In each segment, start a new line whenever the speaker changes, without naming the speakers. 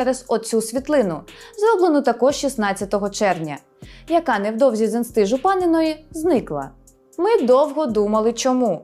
через оцю світлину, зроблену також 16 червня, яка невдовзі з інсти Жупаниної зникла. Ми довго думали, чому.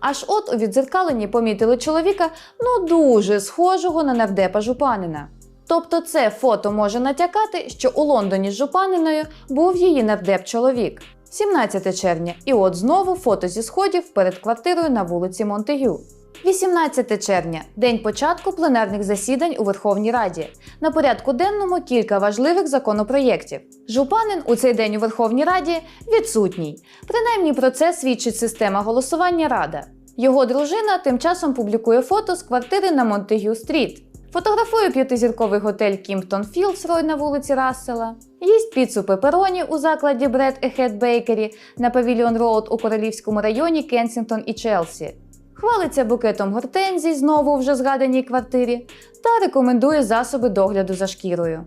Аж от у відзеркаленні помітили чоловіка, ну дуже схожого на нардепа Жупанина. Тобто це фото може натякати, що у Лондоні з Жупаниною був її нардеп-чоловік. 17 червня, і от знову фото зі сходів перед квартирою на вулиці Монтегю. 18 червня день початку пленарних засідань у Верховній Раді. На порядку денному кілька важливих законопроєктів. Жупанин у цей день у Верховній Раді відсутній. Принаймні про це свідчить система голосування Рада. Його дружина тим часом публікує фото з квартири на Монтегю Стріт. Фотографує п'ятизірковий готель Кімптон Філдсрой на вулиці Рассела, їсть піцу пепероні у закладі Bread Ahead Bakery на Павільйон Роуд у королівському районі Кенсінгтон і Челсі. Хвалиться букетом гортензій знову вже згаданій квартирі та рекомендує засоби догляду за шкірою.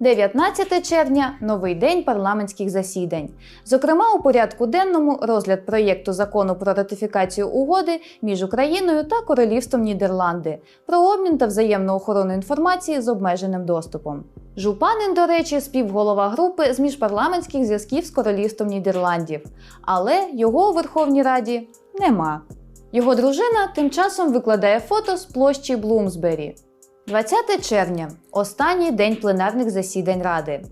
19 червня новий день парламентських засідань. Зокрема, у порядку денному розгляд проєкту закону про ратифікацію угоди між Україною та Королівством Нідерланди про обмін та взаємну охорону інформації з обмеженим доступом. Жупанин, до речі, співголова групи з міжпарламентських зв'язків з Королівством Нідерландів, але його у Верховній Раді нема. Його дружина тим часом викладає фото з площі Блумсбері. 20 червня останній день пленарних засідань Ради.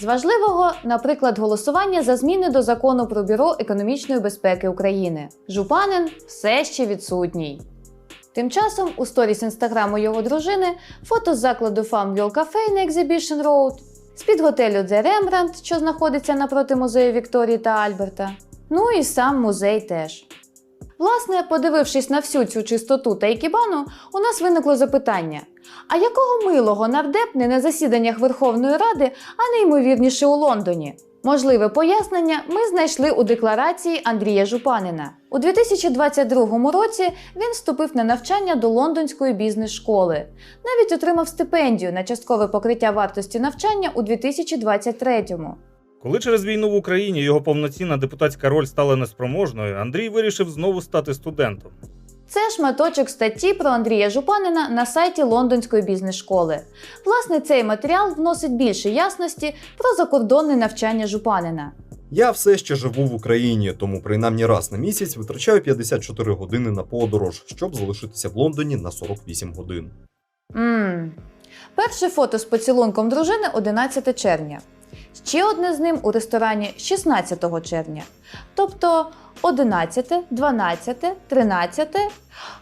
З важливого, наприклад, голосування за зміни до закону про бюро економічної безпеки України. Жупанин все ще відсутній. Тим часом у сторіс інстаграму його дружини фото з закладу Farm Cafe на Exhibition Road, з-під готелю The Rembrandt, що знаходиться напроти музею Вікторії та Альберта. Ну і сам музей теж. Власне, подивившись на всю цю чистоту та ікібану, у нас виникло запитання: а якого милого нардеп не на засіданнях Верховної Ради, а неймовірніше у Лондоні? Можливе пояснення ми знайшли у декларації Андрія Жупанина. У 2022 році він вступив на навчання до лондонської бізнес-школи. Навіть отримав стипендію на часткове покриття вартості навчання у 2023-му.
Коли через війну в Україні його повноцінна депутатська роль стала неспроможною, Андрій вирішив знову стати студентом.
Це шматочок статті про Андрія Жупанина на сайті Лондонської бізнес-школи. Власне, цей матеріал вносить більше ясності про закордонне навчання Жупанина.
Я все ще живу в Україні, тому принаймні раз на місяць витрачаю 54 години на подорож, щоб залишитися в Лондоні на 48 годин.
Ммм. Перше фото з поцілунком дружини 11 червня. Ще одне з ним у ресторані 16 червня. Тобто 11, 12, 13.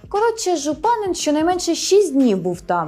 Коротше, Жупанин щонайменше 6 днів був там.